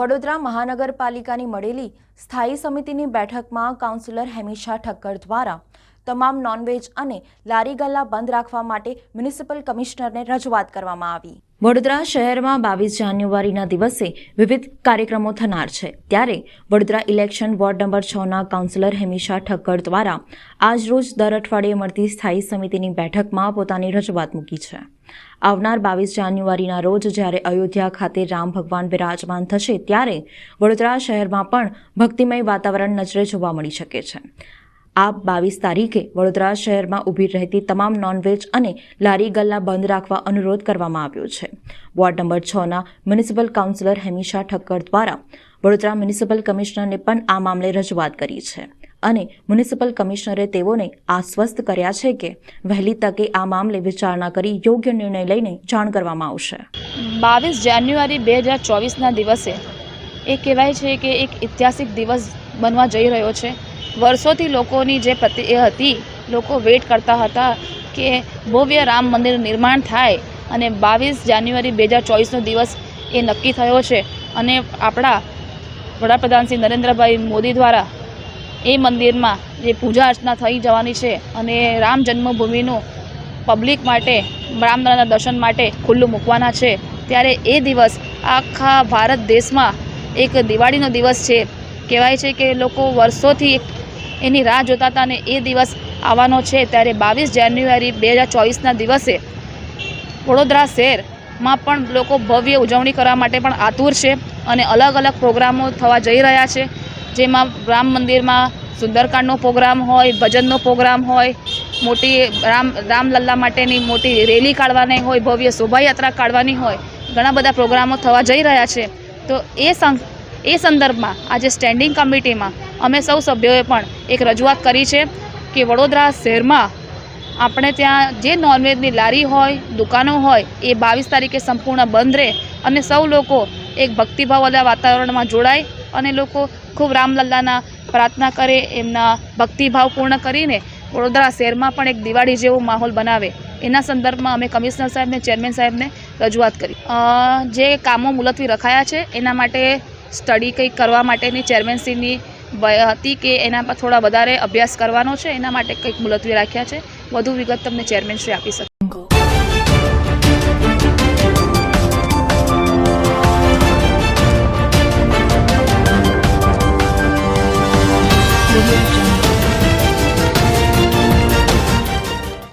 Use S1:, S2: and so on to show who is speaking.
S1: વડોદરા મહાનગરપાલિકાની મળેલી સ્થાયી સમિતિની બેઠકમાં કાઉન્સિલર હેમિશા ઠક્કર દ્વારા તમામ નોનવેજ અને લારી ગલ્લા બંધ રાખવા માટે મ્યુનિસિપલ કમિશનરને રજૂઆત કરવામાં આવી. વડોદરા શહેરમાં બાવીસ જાન્યુઆરીના દિવસે વિવિધ કાર્યક્રમો થનાર છે. ત્યારે વડોદરા ઇલેક્શન વોર્ડ નંબર છના કાઉન્સિલર હેમિશા ઠક્કર દ્વારા આજરોજ દર અઠવાડિયે મળતી સ્થાયી સમિતિની બેઠકમાં પોતાની રજૂઆત મૂકી છે. આવનાર બાવીસ જાન્યુઆરીના રોજ જ્યારે અયોધ્યા ખાતે રામ ભગવાન બિરાજમાન થશે ત્યારે વડોદરા શહેરમાં પણ ભક્તિમય વાતાવરણ નજરે જોવા મળી શકે છે. આ બાવીસ તારીખે વડોદરા શહેરમાં ઊભી રહેતી તમામ નોનવેજ અને લારી ગલ્લા બંધ રાખવા અનુરોધ કરવામાં આવ્યો છે. વોર્ડ નંબર છના મ્યુનિસિપલ કાઉન્સિલર હેમિશા ઠક્કર દ્વારા વડોદરા મ્યુનિસિપલ કમિશનરને પણ આ મામલે રજૂઆત કરી છે અને મ્યુનિસિપલ કમિશનરે તેઓને આશ્વસ્ત કર્યા છે કે વહેલી તકે આ મામલે વિચારણા કરી યોગ્ય નિર્ણય લઈને જાણ કરવામાં આવશે.
S2: બાવીસ જાન્યુઆરી બે હજાર ચોવીસના દિવસે એ કહેવાય છે કે એક ઐતિહાસિક દિવસ બનવા જઈ રહ્યો છે. વર્ષોથી લોકોની જે પ્રતિ હતી, લોકો વેઇટ કરતા હતા કે ભવ્ય રામ મંદિર નિર્માણ થાય અને બાવીસ જાન્યુઆરી બે હજાર ચોવીસનો દિવસ એ નક્કી થયો છે. અને આપણા વડાપ્રધાન શ્રી નરેન્દ્રભાઈ મોદી દ્વારા એ મંદિરમાં જે પૂજા અર્ચના થઈ જવાની છે અને રામ જન્મભૂમિનું પબ્લિક માટે રામલલાના દર્શન માટે ખુલ્લું મૂકવાના છે. ત્યારે એ દિવસ આખા ભારત દેશમાં એક દિવાળીનો દિવસ છે. કહેવાય છે કે લોકો વર્ષોથી એની રાહ જોતા હતા અને એ દિવસ આવવાનો છે ત્યારે બાવીસ જાન્યુઆરી બે હજાર ચોવીસના દિવસે વડોદરા શહેરમાં પણ લોકો ભવ્ય ઉજવણી કરવા માટે પણ આતુર છે અને અલગ અલગ પ્રોગ્રામો થવા જઈ રહ્યા છે. જેમાં રામ મંદિરમાં સુંદરકાંડનો પ્રોગ્રામ હોય, ભજનનો પ્રોગ્રામ હોય, મોટી રામ રામલલ્લા માટેની મોટી રેલી કાઢવાની હોય, ભવ્ય શોભાયાત્રા કાઢવાની હોય, ઘણા બધા પ્રોગ્રામો થવા જઈ રહ્યા છે. તો એ સં એ સંદર્ભમાં આજે સ્ટેન્ડિંગ કમિટીમાં અમે સૌ સભ્યોએ પણ એક રજૂઆત કરી છે કે વડોદરા શહેરમાં આપણે ત્યાં જે નોનવેજની લારી હોય, દુકાનો હોય, એ બાવીસ તારીખે સંપૂર્ણ બંધ રહે અને સૌ લોકો એક ભક્તિભાવવાળા વાતાવરણમાં જોડાય અને લોકો ખૂબ રામલલ્લાના પ્રાર્થના કરે, એમના ભક્તિભાવ પૂર્ણ કરીને વડોદરા શહેરમાં પણ એક દિવાળી જેવો માહોલ બનાવે. એના સંદર્ભમાં અમે કમિશનર સાહેબને, ચેરમેન સાહેબને રજૂઆત કરી. જે કામો મુલતવી રખાયા છે, એના માટે સ્ટડી કંઈક કરવા માટેની, ચેરમેનશ્રીની હતી કે એના પર થોડા વધારે અભ્યાસ કરવાનો છે, એના માટે કંઈક મુલતવી રાખ્યા છે. વધુ વિગત તમને ચેરમેનશ્રી આપી શકે. Thank